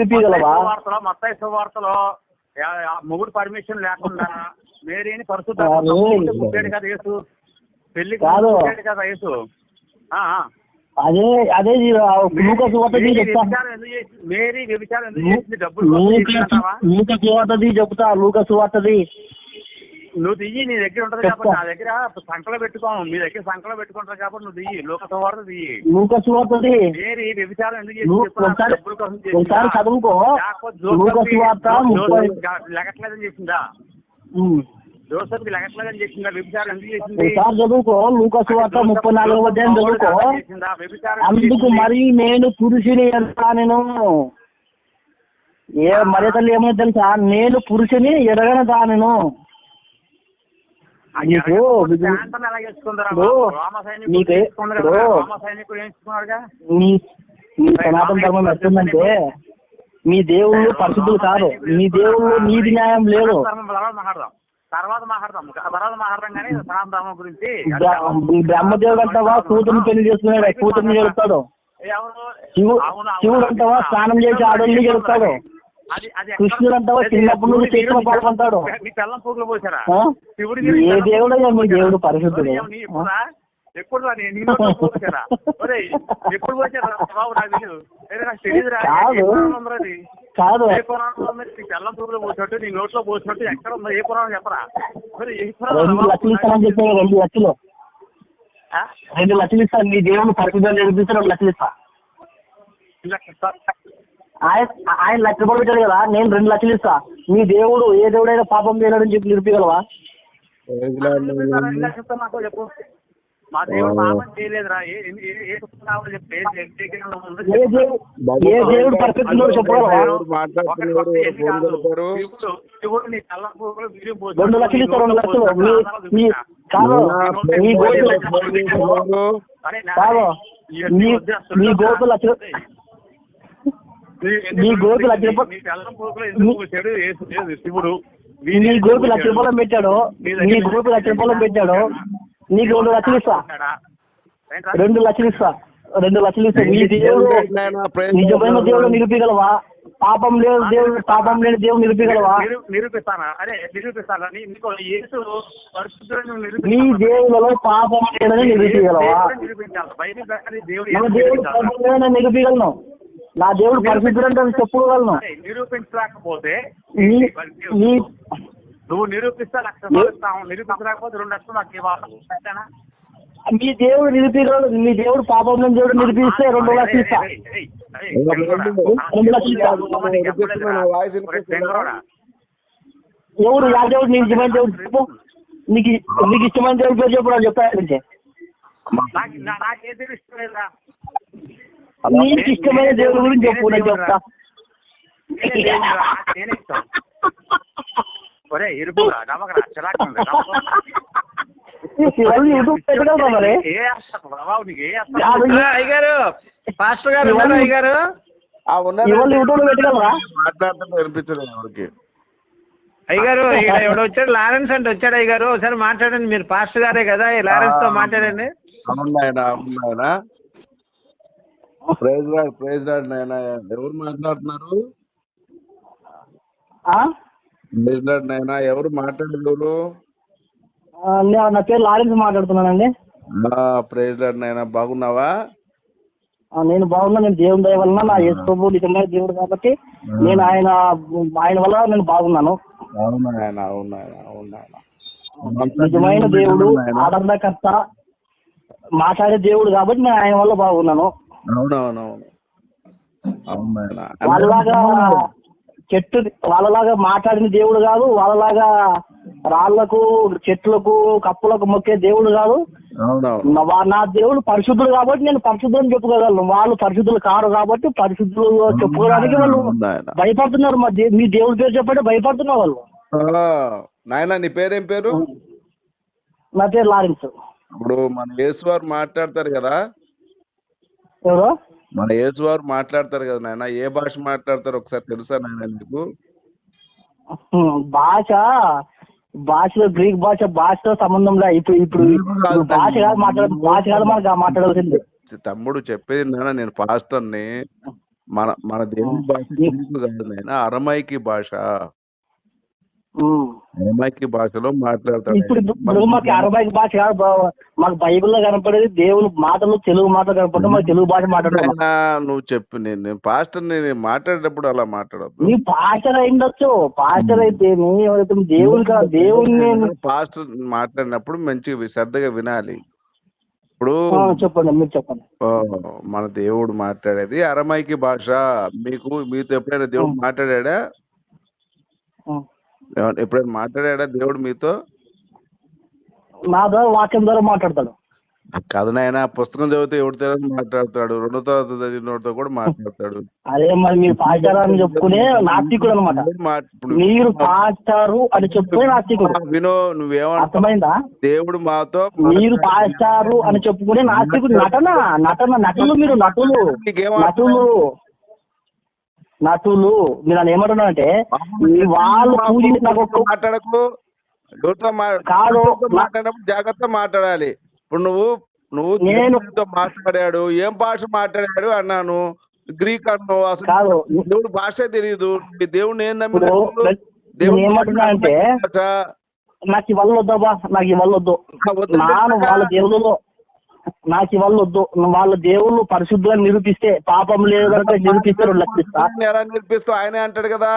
నిరూపించగలవా వార్తలో మొగుడు పర్మిషన్ లేకుండా మేరీని పరిశుద్ధ అరే. పుట్టాడు కదా యేసు పెళ్ళి కాదు. కదా యేసు. అదే అదే? లూక సువార్తది చెప్తా లూక సువార్తది నువ్వు దియ్యి నీ దగ్గర ఉంటది. కాబట్టి నా దగ్గర సంకలో పెట్టుకోము మీ దగ్గర సంకలో పెట్టుకుంటారు కాబట్టి నువ్వు దియ్యి. లోక సువార్త దియ్యి. లూక సువార్తది మేరీ వ్యభిచారం ఎందుకు? ఒకసారి? చదువుకో. లూక సువార్త లెగట్లేదని. జోసెఫ్కి వ్యభిచారం ఎందుకు చేసింది? ఒకసారి చదువుకో. లూక సువార్త ముప్పై నాలుగు అధ్యాయం చదువుకో. అందుకు? మరి నేను పురుషుని ఎంత నేను? ఏ మరి తల్లి ఏమో తెలుసా? నేను పురుషుని ఎరగన దానను నీకు మీ సనాతన ధర్మం ఎట్లుందంటే మీ దేవుళ్ళు పరిశుద్ధులు కాదు. మీ దేవుళ్ళు నీతి న్యాయం లేదు తర్వాత మాట్లాడదాం. తర్వాత మాట్లాడదాం. తర్వాత మాట్లాడదాం కానీ సనాతన ధర్మం గురించి బ్ర- బ్రహ్మదేవుడు అంటావా కూతుర్ని పెళ్ళి చేసుకున్నాడు కూతుర్ని అవును, శివుడు అంటావా. స్నానం చేసి ఆడోళ్ళని గెలుస్తాడు. అది అది కృష్ణుడు అంటావా? అది చిన్నప్పటి నుండి శివుడి చేతిలో పాల్గొంటాడు. నీ పిల్లం పూకులు పోసారా? శివుడి ఏ దేవుడయ్యా మీ దేవుడు పరిశుద్ధుడు? ఎప్పుడా పోసారా? ఎప్పుడు పోసారా? బాబు నాకు తెలియదు ఏదో నాకు తెలియదురా కాదు. ఏ పురాణం ఉందిరా అది? కాదు. ఏ పురాణం ఉంది? నీ పిల్లం పూకులు పోసినట్టు నీ నోట్లో పోసినట్టు ఎక్కడ ఉందో ఏ పురాణం చెప్పరా? మరి ఏ పురాణం లక్షలు ఇస్తానని చెప్పాను రెండు లక్షలు? రెండు లక్షలు ఇస్తాను నీ దేవుడు పరిశుద్ధం నిరూపిస్తే రెండు లక్షలు ఇస్తా. ఆయన ఆయన లక్ష రూపాయలు పెట్టాడు కదా నేను రెండు లక్షలు ఇస్తా. మీ దేవుడు ఏ దేవుడైనా పాపం చేయలేడని చెప్పి నిరూపించగలవా మా దేవుడు పాపం చేయలేదురా. ఏ. దేవుడు పర్ఫెక్ట్ రెండు లక్షలు ఇస్తా రెండు లక్షలు. మీ మీ కాదు. మీ గోతులు కాదు. గోతులు లక్షలు మీ గోతులు లక్ష రూపాయలు నీ శివుడు? మీ గోపు లక్ష రూపాయలు పెట్టాడు. మీ గోపు లక్ష రూపాయలు పెట్టాడు. నీకు రెండు లక్షలు ఇస్తా? రెండు లక్షలు ఇస్తా. రెండు లక్షలు ఇస్తా. మీ దేవుడు నిజమైన దేవుడు నిరూపించగలవా? పాపం లేదు దేవుడు పాపం లేని దేవుడు నిరూపించగలవా? నిరూ- నిరూపిస్తానా? అరే నిరూపిస్తానా? నీ-? దేవులలో పాపం లేదని నిరూపించగలవా? దేవుడు నిరూపించాలి. దేవుడు నిరూపించగలను. నా దేవుడు పరిశుద్ధుడు అంటే చెప్పుకోగలను. నిరూపించలేకపోతే నువ్వు నిరూపిస్తే లక్ష నిరూపించలేకపోతే రెండు లక్షలు నాకు ఇవ్వాలి? మీ దేవుడు నిరూపించగలడు. మీ దేవుడు పాపం లేని దేవుడు నిరూపిస్తే రెండు లక్షలు ఇస్తా. రెండు లక్షలు. ఎవరు యా దేవుడు? నీకు ఇష్టమైన దేవుడు చెప్పు. నీకు నీకు ఇష్టమైన దేవుడు పేరు చెప్పు నాకు చెప్తా నుంచి నాకు నా- నాకేం తెలుసు లేదా నీకు ఇష్టమైన దేవుడి గురించి చెప్పు నేను చెప్తా. ఒరే ఇరుపురా నమ్మకరా అయ్యగారు? పాస్టర్ గారు ఉన్నారా అయ్యగారు? ఇక్కడ ఎవడో వచ్చాడు? లారెన్స్ అంటే వచ్చాడు అయ్యగారు. ఒకసారి మాట్లాడండి మీరు పాస్టర్ గారే కదా ఈ లారెన్స్తో మాట్లాడండి అవును నాయన అవును నాయన ప్రైజ్ రాడ్ ప్రైజ్ రాడ్ నాయన. ఎవరు మాట్లాడుతున్నారు? ఆ? ప్రైజ్ రాడ్ నాయన ఎవరు మాట్లాడేవారు ఆ, నే- నా పేరు లారెన్స్ మాట్లాడుతున్నానండి. ప్రైజ్ రాడ్ నాయన బాగున్నావా? ఆ, నేను బాగున్నా నేను దేవుని దయ వలన నా యేసు ప్రభు నిజమైన దేవుడు కాబట్టి నేను ఆయన ఆయన వల్ల నేను బాగున్నాను. అవును నాయన అవును నాయన అవును నాయన. నిజమైన దేవుడు ఆదరణకర్త మాట్లాడే దేవుడు కాబట్టి నేను ఆయన వల్ల బాగున్నాను. అవునవునవును. వాళ్ళలాగా చెట్టు వాళ్ళలాగా మాట్లాడిన దేవుడు కాదు వాళ్ళలాగా రాళ్ళకు చెట్లకు కప్పులకు మొక్కే దేవుడు కాదు. నా- దేవుడు పరిశుద్ధుడు కాబట్టి నేను పరిశుద్ధుని చెప్పుకోగలను. వాళ్ళు పరిశుద్ధులు కారు కాబట్టి పరిశుద్ధులు చెప్పుకోవడానికి వాళ్ళు భయపడుతున్నారు. మా మీ దేవుడి పేరు చెప్పంటే భయపడుతున్నారు వాళ్ళు. ఆ, నాయన నీ పేరేం పేరు? నా పేరు లారెన్స్. ఇప్పుడు మన యేసు వారు మాట్లాడతారు కదా. ఎవరు? మన యేసు వారు మాట్లాడతారు కదా నాయన. ఏ భాష మాట్లాడతారు ఒకసారి తెలుసా నాయన నీకు? హ్మ్, భాష? భాషలో గ్రీక్ భాష భాషతో సంబంధం లే ఇప్పుడు ఇప్పుడు భాష కాదు మాట్లాడ భాష కాదు మనకు మాట్లాడాల్సింది తమ్ముడు చెప్పేది నాన్న నేను పాస్టర్ని. మన మన దేవుని భాష కాదు నాయన. అరమైకి భాష. అరమైకి భాషలో మాట్లాడతాడు. ఇప్పుడు ఇప్పుడు మాకు అరవై భాష కాదు బావ. మాకు బైబిల్లో కనపడేది దేవుని మాటలు తెలుగు మాటలు కనపడతాం మాకు తెలుగు భాష మాట్లాడుతున్నాం నాయనా, నువ్వు చెప్పు నేను నేను పాస్టర్ నేను మాట్లాడేటప్పుడు అలా మాట్లాడద్దు. నీ పాస్టర్ అయిండొచ్చు. పాస్టర్ అయితే నీ ఎవరైతే దేవుని కదా దేవుణ్ణి పాస్టర్ మాట్లాడినప్పుడు మంచిగా శ్రద్ధగా వినాలి. ఇప్పుడు ఆ, చెప్పండి మీరు చెప్పండి. ఆ, మన దేవుడు మాట్లాడేది అరమైకి భాష. మీకు మీతో ఎప్పుడైనా దేవుడు మాట్లాడా ఆ. ఎప్పుడైనా మాట్లాడా దేవుడు మీతో? నా ద్వారా వాక్యం ద్వారా మాట్లాడతాడు. కాదు నాయన పుస్తకం చదివితే ఎవరితో మాట్లాడతాడు? రెండో తరగతి చదివినోడితో కూడా మాట్లాడతాడు. అదే మరి మీరు పాస్టర్ అని చెప్పుకునే నాస్తికుడు అనమాట మీరు పాస్టారు అని చెప్పుకునే నాస్తికుడు. వినో నువ్వేమంటావు? అర్థమైందా? దేవుడు మాతో మీరు పాస్టారు అని చెప్పుకునే నాస్తికుడు నటన? నటన నటులు మీరు నటులు. నటులు. నటులు మీరు అని ఏమంటున్నారంటే వాళ్ళు మాట్లాడకు. కాదు. ఎవరితో మాట్లాడినప్పుడు జాగ్రత్త మాట్లాడాలి. ఇప్పుడు నువ్వు నువ్వు నేను- మాట్లాడాడు ఏం భాష మాట్లాడాడు అన్నాను. గ్రీక్ అన్నావు అసలు దేవుడు భాష తెలియదు మీ దేవుడిని ఏం నమ్మిన నేను ఏమంటున్నా అంటే నాకు ఇవల్ల వద్దబ్బా నాకు ఇవల్ల వద్దు. నాను వాళ్ళ దేవుళ్ళలో నాకు ఇవల్ల వద్దు. వాళ్ళ దేవుళ్ళు పరిశుద్ధంగా నిరూపిస్తే పాపం లేదు కనుక నిరూపిస్తే రెండు లక్షలు ఇస్తా ఎలా నేర్పిస్తూ ఆయనే అంటాడు కదా.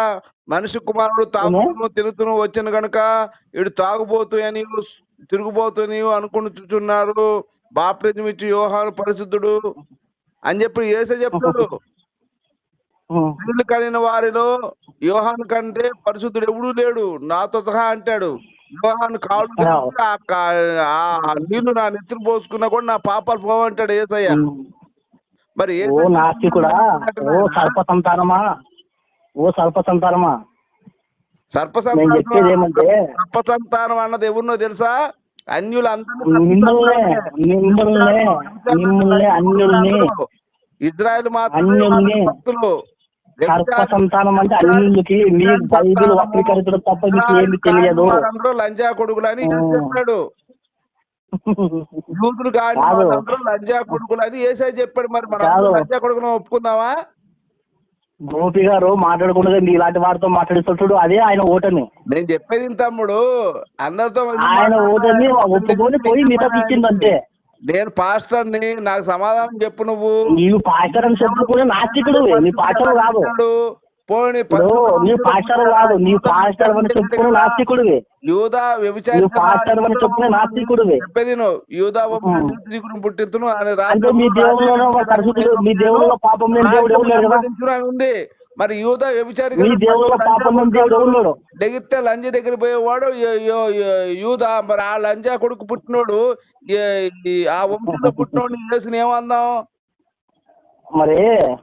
మనిషి కుమారుడు తాగుతూ తిరుగుతూ వచ్చిన గనుక ఇడు తాగుబోతు అని తిరుగుబోతు నీవు అనుకుంటున్నారు. బాప్రిజం ఇచ్చి యోహాను పరిశుద్ధుడు అని చెప్పి ఏసే చెప్తాడు. కలిగిన వారిలో యోహాను కంటే పరిశుద్ధుడు ఎవడూ లేడు. నాతో సహా అంటాడు. యోహాను కాళ్ళు ఆ. నీళ్ళు నా నెత్తులు పోసుకున్నా కూడా నా పాపాలు పోవంటాడు ఏసయ్య. మరి ఓ నాస్తికుడా ఓ సర్ప సంతానమా ఓ సర్ప సంతానమా సర్ప ఏమంటే సర్ప సంతానం అన్నది ఎవరినో తెలుసా? అన్యుల్ని. ఇజ్రాయెల్ మాత్రం భక్తులు. సర్ప సంతానం అంటే అన్యులకి మీ బైబిల్ వక్రీకరించడం తప్ప మీకు ఏమి తెలియదు. లంజా కొడుకులని. చెప్పాడు. యూదులు కాదు. లంజా కొడుకులని ఏసై చెప్పాడు. మరి మనం. లంజా కొడుకును ఒప్పుకుందామా? గోపి గారు మాట్లాడకుండా ఇలాంటి వారితో మాట్లాడిస్తుంటాడు అదే ఆయన ఓటమి. నేను చెప్పేది తమ్ముడు. అందరితో ఆయన ఓటమి ఒప్పుకొని పోయి మిగతా ఇచ్చింది నేను పాస్టర్ని నాకు సమాధానం చెప్పు నువ్వు. నీవు పాస్టర్ అని చెప్పుకునే నాస్తికుడు నీ పాస్టర్ కాదు. పోని నీవు పాస్టర్ కాదు. నీవు పాస్టర్ అని చెప్పుకునే నాస్తికుడివి యూదా వ్యభిచారి పాస్టర్ అని చెప్పుకునే నాస్తికుడివి చెప్పేది నువ్వు యూదా పుట్టింతును ఆయన అంటే మీ దేవుళ్ళలో పరిశుద్ధుడు మీ దేవుళ్ళలో పాపం దేవుడు ఎవరు కదా? అని ఉంది. మరి యూదా వ్యభిచారి లెగిస్తే లంజ దగ్గర పోయేవాడు యో- యో- యో- యూదా. మరి ఆ లంజా కొడుకు పుట్టినోడు ఆ వంశంలో పుట్టినోడు చేసిన ఏమందాం? మరి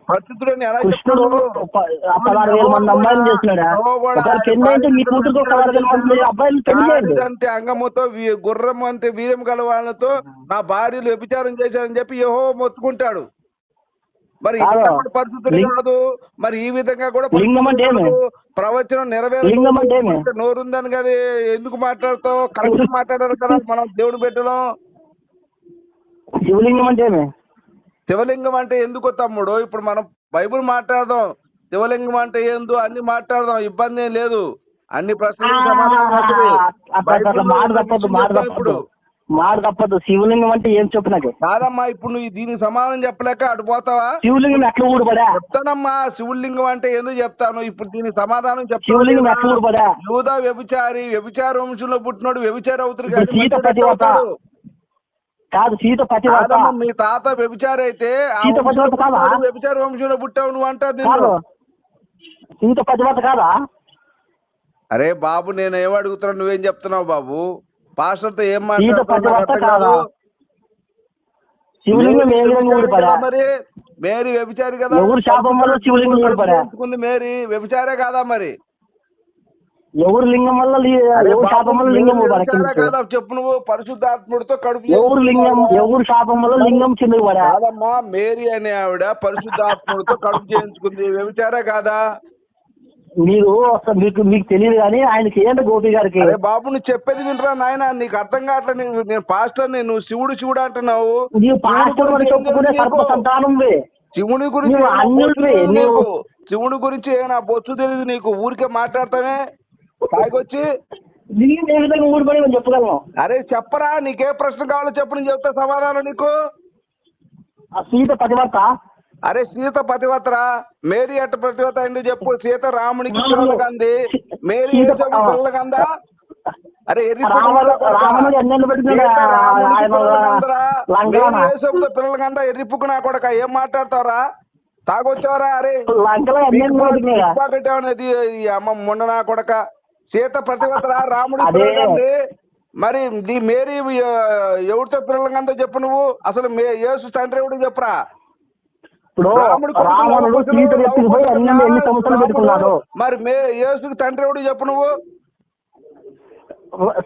పరిశుద్ధుడని ఎలా కృష్ణుడు పదహారు వేల మంది అమ్మాయిలు చేసినాడా అంతే అంగముతో వీ- గుర్రం అంతే వీర్యం గల వాళ్ళతో నా భార్యలు వ్యభిచారం చేశారని చెప్పి యహో మొత్తుకుంటాడు. మరి లింగ- కాదు. మరి ఈ విధంగా కూడా? ప్రవచనం నెరవేరు? నోరుందని కదా ఎందుకు మాట్లాడతావు? కరెక్ట్ మాట్లాడారు కదా మనం దేవుడు పెట్టడం శివలింగం అంటే శివలింగం అంటే ఎందుకు తమ్ముడు? ఇప్పుడు మనం బైబిల్ మాట్లాడదాం. శివలింగం అంటే ఏందో అన్ని మాట్లాడదాం. ఇబ్బంది ఏం లేదు. అన్ని ప్రశ్నలకు సమాధానం మాట తప్పదు. శివలింగం అంటే ఏం చెప్పు నాకు? కాదమ్మా ఇప్పుడు నువ్వు దీనికి సమాధానం చెప్పలేక అటు పోతావా? శివలింగం ఎట్లా ఊడిపడా చెప్తానమ్మా శివులింగం అంటే ఎందుకు చెప్తాను? ఇప్పుడు దీనికి సమాధానం శివలింగం ఎట్లా చెప్తాను ఊడిపడా యూదా వ్యభిచారి వ్యభిచార వంశంలో పుట్టినోడు వ్యభిచారి అవుతుంది ఇప్పుడు సీత పతివ్రత. కాదు సీత కాదమ్మా మీ తాత వ్యభిచారి అయితే వ్యభిచార వంశంలో పుట్టావు నువ్వు అంటారు సీత పతివ్రత కాదా? అరే బాబు నేను ఏం అడుగుతున్నా నువ్వేం చెప్తున్నావు బాబు? పాస్టర్తో ఏం ఊడిపడా మరి మేరీ వ్యభిచారి కదా. మేరీ? వ్యభిచారే కాదా మరి? ఎవరు లింగం వల్ల ఎవరు శాపం వల్ల లింగం చెప్పు నువ్వు. పరిశుద్ధాత్ముడితో కడుపు ఎవరు లింగం ఎవరు శాపం వల్ల లింగం కిందకి పడా? కాదమ్మా మేరీ అనే ఆవిడ పరిశుద్ధాత్ముడితో కడుపు చేయించుకుంది. వ్యభిచారే కాదా? మీరు అసలు మీకు మీకు తెలియదు కానీ ఆయనకి ఏంటి గోపి గారికి? అరే బాబు నువ్వు చెప్పేది వినరా నాయన? నీకు అర్థం కావట్లే నేను నేను పాస్టర్ నువ్వు శివుడు శివుడు అంటున్నావు. నీవు పాస్టర్ అని చెప్పుకునే సంతానం శివుని గురించి నువ్వు అన్యుడివి, నీకు. శివుని గురించి ఏమైనా బొచ్చు తెలియదు నీకు. ఊరికే మాట్లాడతామే. తాగొచ్చి నీకు ఏ విధంగా ఊడిపడి నేను చెప్పగలను అరే చెప్పరా నీకే ప్రశ్న కావాలో చెప్పు నేను చెప్తా సమాధానం నీకు. ఆ సీత పతివర్త అరే సీత పతివతరా మేరీ అట్ట పతివత ఎందుకు చెప్పు. సీత రామునికి పిల్లలు కంది. మేరీ సీత- యేసోకు పిల్లలు కందా? అరే ఎర్రి రావణ రావణుడు ఎన్నెళ్ళు పెట్టినాడు ఆయన లంగాన యేసోకుతో పిల్లలు కందా? ఎర్రిపుకు నా కొడక ఏం మాట్లాడతావరా? తాగొచ్చావరా? అరే ఈ అమ్మ ముండ నా కొడక. సీత ప్రతివతరా రాముడి మరి నీ మేరీ ఎవరితో పిల్లలు కందో చెప్పు నువ్వు. అసలు యేసు తండ్రి ఎవడు చెప్పురా? ఇప్పుడు రావణుడు సీతను ఎత్తుకుపోయి ఎన్ని? సంవత్సరాలు పెట్టుకున్నాడు. మరి మే తండ్రి ఎవడు చెప్పు నువ్వు?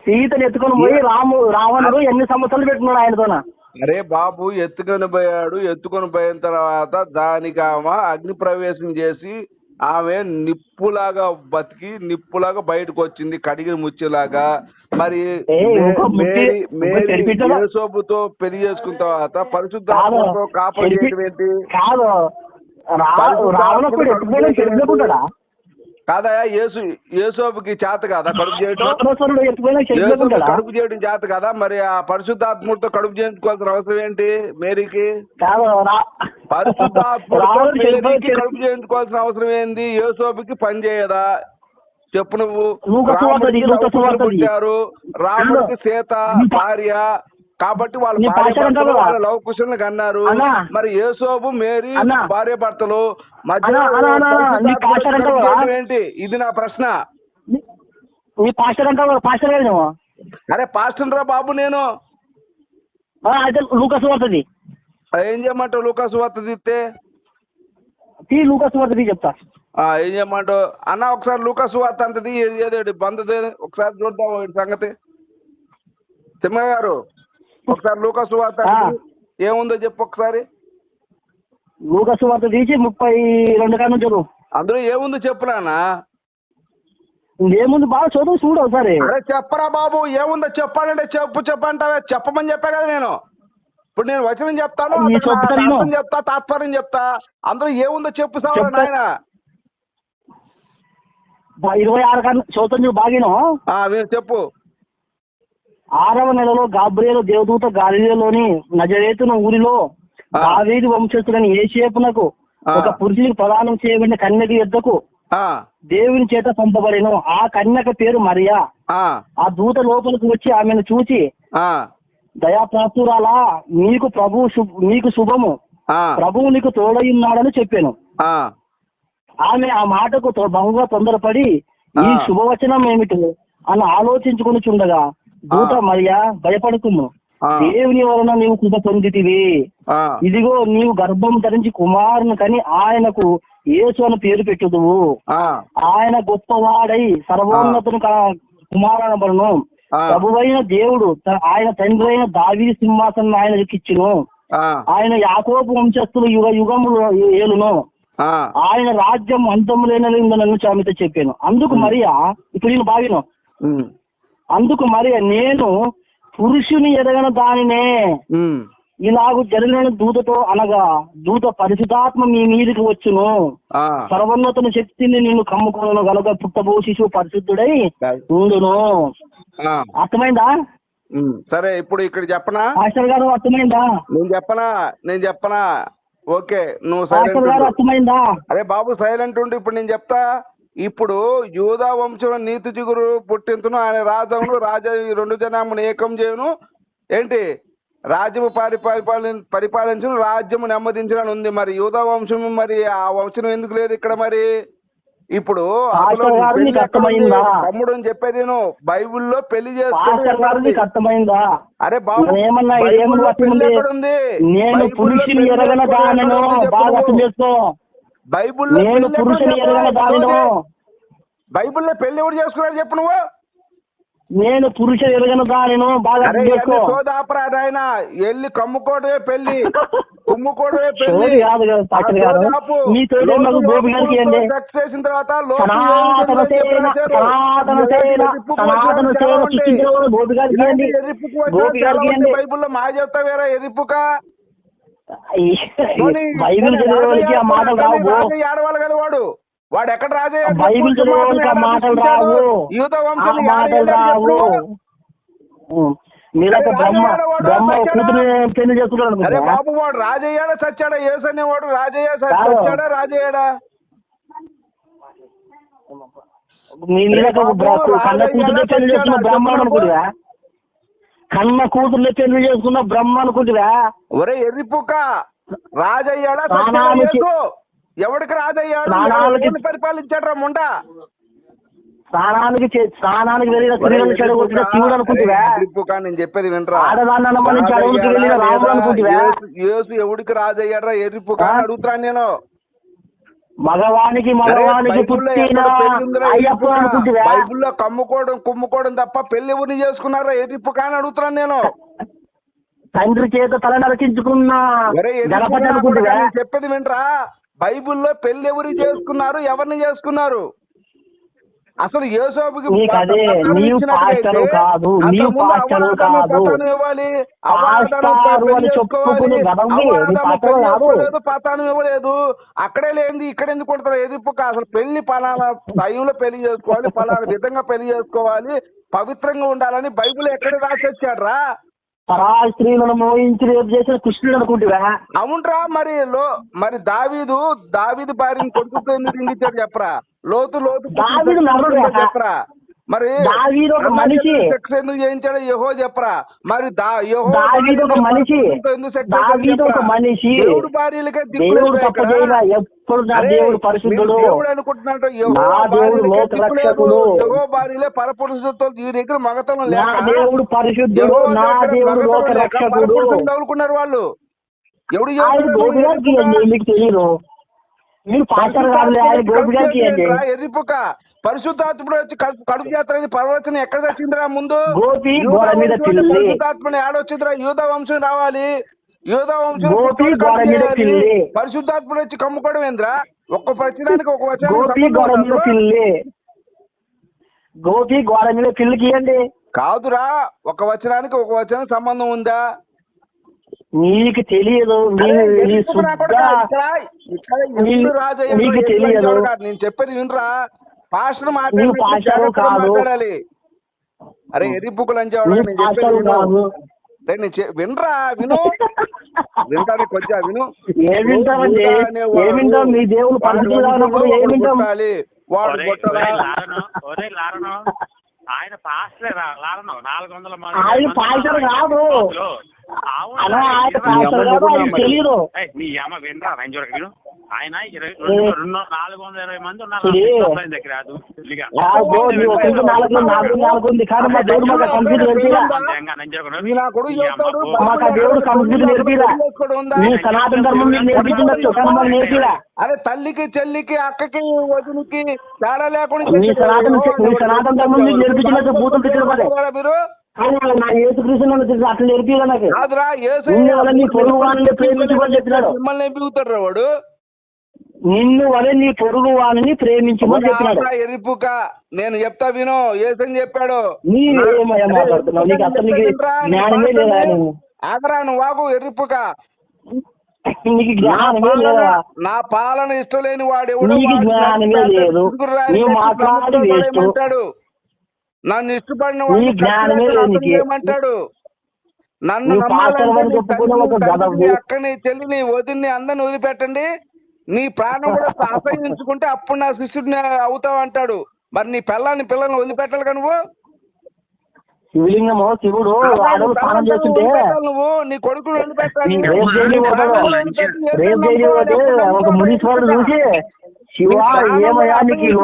సీతను ఎత్తుకొని పోయి రాము రావణుడు ఎన్ని సంవత్సరాలు పెట్టుకున్నాడు ఆయనతోన? అరే బాబు ఎత్తుకొని పోయాడు. ఎత్తుకొని పోయిన తర్వాత దానికి ఆమె అగ్ని ప్రవేశం చేసి ఆమె నిప్పులాగా బతికి నిప్పులాగా బయటకు వచ్చింది కడిగిన ముచ్చిలాగా. మరి యేసోబుతో పెళ్ళి చేసుకున్న తర్వాత పరిశుద్ధ కాదు. ఆత్మతో కాపం చెరిపి- చేయడం ఏంటి? కాదయా యేసు యేసోబుకి చేత కాదా కడుపు చెరుపుకుంటాడా కడుపు చేయడం చేత కదా? మరి ఆ పరిశుద్ధాత్మతో కడుపు చేయించుకోవాల్సిన అవసరం ఏంటి మేరీకి? చెరిపోయి మేరీకి కడుపు చేయించుకోవాల్సిన అవసరం ఏంది? యేసోబుకి పని చేయదా? చెప్పు నువ్వు. రాముడికి. పుట్టారు. సీత భార్య. కాబట్టి వాళ్ళ నీ భార్య పాషారం భర్తలు కదా? వాళ్ళ లవకుశుల్ని కన్నారు. మరి యేసోబు మేరీ. భార్య భర్తలు ఏంటి? ఇది నా ప్రశ్న. అరే పాస్టర్ రా బాబు నేను. లూకస్ ఏం చేయమంటావు లూకాసు తీ లూకస్ చెప్తా. ఏం చేయమంటావు? అన్న ఒకసారి లూకాసు వార్త అంతది ఏదో బందది ఒకసారి చూద్దాం సంగతి. తిమ్మయ్య గారు ఒకసారి లూకాసు వార్త. ఏముందో చెప్పు ఒకసారి. లూకస్ వార్త తీసి ముప్పై రెండు కాడ నుంచి అందులో ఏముందో చెప్పు నాన్న. ఏముంది బాగా చదువు చూడు ఒకసారి. అరే చెప్పరా బాబు ఏముందో చెప్పాలంటే చెప్పు చెప్పంటావే. చెప్పమని చెప్పా కదా నేను. ఇప్పుడు నేను వచనం చెప్తాను చెప్తా నేను. అర్థం చెప్తా తాత్పర్యం చెప్తా. అందులో ఏముందో చెప్పు సార్. నాయన. ఇరవై ఆరు కాడ చదువుతాను వీ- చెప్పు. ఆరవ నెలలో గాబ్రియలు దేవదూత గాలిలోని నజరేతున ఊరిలో. దావీదు వంశస్థులని ఏసేపునకు ఆ. ఒక పురుషునికి ప్రదానం చేయబడిన కన్యక యుద్ధకు ఆ. దేవుని చేత పంపబడిను. ఆ కన్యక పేరు మరియా. ఆ. దూత లోపలికి వచ్చి ఆమెను చూచి ఆ. దయాప్రాప్తురాలా నీకు ప్రభు నీకు శుభము. ప్రభువు నీకు తోడై ఉన్నాడని చెప్పాను. ఆమె ఆ మాటకు బహుగా తొందరపడి ఈ. శుభవచనం ఏమిటి? అని ఆలోచించుకుని చుండగా దూత. మరియా భయపడుకుము. దేవుని వలన నీవు కృప పొందితివి. ఇదిగో నీవు గర్భం ధరించి కుమారుని కని ఆయనకు యేసు అని పేరు పెట్టుదువు. ఆయన గొప్పవాడై సర్వోన్నతుని కా- కుమారనబడును. ఆ. ప్రభువైన దేవుడు ఆయన తండ్రి అయిన దావీ సింహాసనం ఆయన ఎక్కిచ్చును ఆ. ఆయన యాకోబు వంశస్థులు యుగ యుగములు ఏలును. ఆయన రాజ్యం అంతము లేనని నన్ను చామిత చెప్పాను. అందుకు మరియా ఇప్పుడు నేను బాగిను అందుకు మరియా నేను పురుషుని ఎదగన దానినే ఇలాగు జరిగిన దూతతో అనగా దూత పరిశుధాత్మ మీ మీదకి వచ్చును. సర్వోన్నతుని శక్తిని నేను కమ్ముకోను గలగ పుట్టబో శిశువు పరిశుద్ధుడై ఉండును. అర్థమైందా. సరే ఇప్పుడు ఇక్కడ చెప్పనా? మాస్టర్ గారు అర్థమైందా? నేను చెప్పనా? నేను చెప్పనా? ఓకే నువ్వు సైలెంట్ అర్థమైందా? అరే బాబు సైలెంట్ ఉండి ఇప్పుడు నేను చెప్తా. ఇప్పుడు యూదా వంశంలో నీతి చిగురు పుట్టింతును ఆయన రాజమును రాజ రెండు జనామును ఏకం చేయును. ఏంటి? రాజ్యము పరి పరిపాలన పరిపాలించును రాజ్యము నెమ్మదించని ఉంది మరి. యూదా వంశము మరి ఆ వంశం ఎందుకు లేదు ఇక్కడ మరి? ఇప్పుడు? తమ్ముడు అని చెప్పేది నేను. బైబిల్లో పెళ్ళి అర్థమైందా? అరే బాబు నేను ఏమన్నా నేను పురుషుని ఎరగన బాగా నువ్వు. చేసుకో బైబిల్లో. బైబిల్లో పెళ్ళి ఎవడు చేసుకున్నాడు చెప్పు నువ్వు? నేను పురుషుని ఎరగన దానిను బాగా అరే అర్థం చేసుకో. ఎన్ని సోదాపరా నాయన ఎల్లి కమ్ముకోవడమే పెళ్ళి కుమ్ముకోవడమే పెళ్ళి కాదు. మీతో ఏదో నాకు గోపి గారికి చేసిన తర్వాత సనాతన సేన? సనాతన సేన సనాతన సేన గోపి గారికి గోపి గారికి బైబిల్లో మా చెప్తా వేరే బైబిల్ చదివే వాళ్ళకి ఆ మాటలు రావు కదా వాడు వాడు ఎక్కడ రాజయ్య బైబిల్ చదివే వాళ్ళకి ఆ మాటలు రావు యూత వంశం మాటలు రావు. మీరొక బ్రహ్మ బ్రహ్మ కూతురు పెళ్ళి చేసుకున్నాడు అరే బాబు వాడు రాజయ్యాడా సచ్చాడా ఏసు అనేవాడు రాజయ్య. సచ్చాడా రాజయ్యాడా మీ కన్న కూతురు పెళ్ళి చేసుకున్న బ్రహ్మ అనుకుంటురా కన్న కూతుర్ని పెళ్ళి చేసుకున్న బ్రహ్మ అనుకుంటురా? ఒరే ఎర్రిపుక్క రాజయ్యాడా? ఎవడికి రాజయ్యాడు? పరిపాలించాడు రా ముండా? స్నానానికి చే- స్నానానికి వెళ్ళిన స్త్రీలను చెడగొట్టిన శివుడు ఎర్రిపుక్క నేను చెప్పేది వినరా? ఆడదాన్ని నమ్మని చెడగొట్టి వెళ్ళిన రాముడు అనుకుంటురా? యేసు- ఎవడికి రాజయ్యాడ్రా? ఆ? అడుగుతున్నాను నేను. మగవానికి మగవానికి బైబిల్లో పుట్టిన అయ్యప్ప బైబిల్లో కమ్ముకోవడం కుమ్ముకోవడం తప్ప పెళ్ళి ఎవరిని చేసుకున్నారా? ఎర్రిపుక్క అని అడుగుతున్నాను నేను. తండ్రి చేత తల నరకించుకున్న చెప్పేది వినరా బైబిల్లో పెళ్ళి ఎవరు చేసుకున్నారు? ఎవరిని చేసుకున్నారు? అసలు యేసోబుకి అదే, నీవు పాస్టరు కాదు, నీవు పాస్టరు కాదు. ఇవ్వాలి పతానం ఇవ్వలేదు. అక్కడే లేనిది ఇక్కడ ఎందుకు కొడతారు? ఎదిపుక అసలు పెళ్ళి పలానా టైంలో పెళ్ళి చేసుకోవాలి పలానా విధంగా పెళ్ళి చేసుకోవాలి పవిత్రంగా ఉండాలని బైబిల్ ఎక్కడ రాసి పరాయి స్త్రీలను మోయించి రేపు చేసిన కృష్ణుడు అనుకుంటురా? అవునరా మరి లో మరి దావీదు దావీదు భార్యని కొడుకుతో ఎందుకు చెప్పరా? లోతు లోతు. చెప్పరా? మరి మనిషి. సెక్స్ ఎందుకు చేయించాడో? యహో చెప్పరా? మరి దా యెహో ఒక మనిషి. ఎందుకు దావీదు ఒక? మనిషి. దేవుడు భార్యలకే దేవుడు లేదు ఎప్పుడు నా దేవుడు పరిశుద్ధుడు? లోక లేదు. రక్షకుడు. యెహోవా భార్యలే పరపురుషులతో ఈ దగ్గర మగతనం లేక దేవుడు పరిశుద్ధుడు. నా దేవుడు లోక రక్షకుడు తగులుకున్నారు వాళ్ళు. ఎవడు మీకు తెలియదు? ఎర్రిపుక. పరిశుద్ధాత్ముడు వచ్చి కడుపు చేస్తారని పర్వచనం ఎక్కడ తెచ్చిందిరా ముందు? పరిశుద్ధాత్మని ఏడొచ్చిందిరా యూద వంశం రావాలి. యూద వంశం. పరిశుద్ధాత్ముడు వచ్చి కమ్ముకోవడం ఏంద్రా? ఒక్క వచనానికి ఒక వచనం గోపి గోడ మీద పిల్లికి ఇవ్వండి కాదురా ఒక వచనానికి ఒక వచనం సంబంధం ఉందా? నీకు తెలియదు నీకు తెలియదు. నేను చెప్పేది వినరా? పాస్టర్. మాట్లాడాలి. అరే ఎర్రిపుకులు అని నువ్వు నేను చెప్పేది పాస్టర్ విను. కాదు. అరే, నేను చె- వినరా? విను. వింటాను కొంచెం విను. ఏం వింటామండి యూదా అనేవాడు? ఏం వింటాం మీ దేవుడు వాడి ఒరేయ్, ఆయన పాస్టరే రా- లారను నాలుగు వందల మంది ఆయన పాస్టర్ కాదు. అవును, అలా ఆయన ఆయన ఇరవై- పాస్టర్ కాదు ఆయన తెలియదు ఏయ్, నీ అమ్మ వినరా ఆయన చూడక ఆయన ఇరవై రెండు నాలుగు వందల ఇరవై మంది ఉన్నారు. దగ్గర అరే తల్లికి చెల్లికి అక్కకి వదినికి తేడా లేకుండా నీ సనాతన ధర్మం మీకు నేర్పించినట్టు మీరు. అట్లా కాదురా నీ పొరుగు వాడిని ప్రేమించమని చెప్పినాడు. మిమ్మల్ని ఏం వాడు. నిన్ను వల్ల నీ పొరుగు వాడిని ప్రేమించమని చెప్పినాడు. ఆపరా ఎరిపుక నేను చెప్తా విను ఏసని చెప్పాడు. నీ ఏమయ్యా మాట్లాడుతున్నావు నీకు అసలు నీకు జ్ఞానమే లేదా నువ్వు? ఆగరా నువ్వు వాగు ఎర్రిపుక నీకు జ్ఞానమే లేదా? నా పాలన ఇష్టం లేని వాడు నీకు జ్ఞానమే నన్ను లేదు. తీసుకుని రాని నీవు వ్యక్తి మాట్లాడి వేస్ట్. నన్ను ఇష్టపడిన వాడు జ్ఞానమే లేదు. ఏమంటాడు? నన్ను నువ్వు చెప్పుకున్న ఒక అక్కని చెల్లిని వదిని అందరిని వదిలిపెట్టండి. నీ ప్రాణం కూడా అసహించుకుంటే అప్పుడు నా శిష్యుడిని అవుతావు అంటాడు మరి నీ పిల్లని పిల్లల్ని వదిలిపెట్టాలి కదా నువ్వు? శివలింగము శివుడు స్నానం చేస్తుంటే నువ్వు. నీ నీ రేపు ఒక మునీశ్వరుడు చూసి శివ ఏమయ్యా నీకు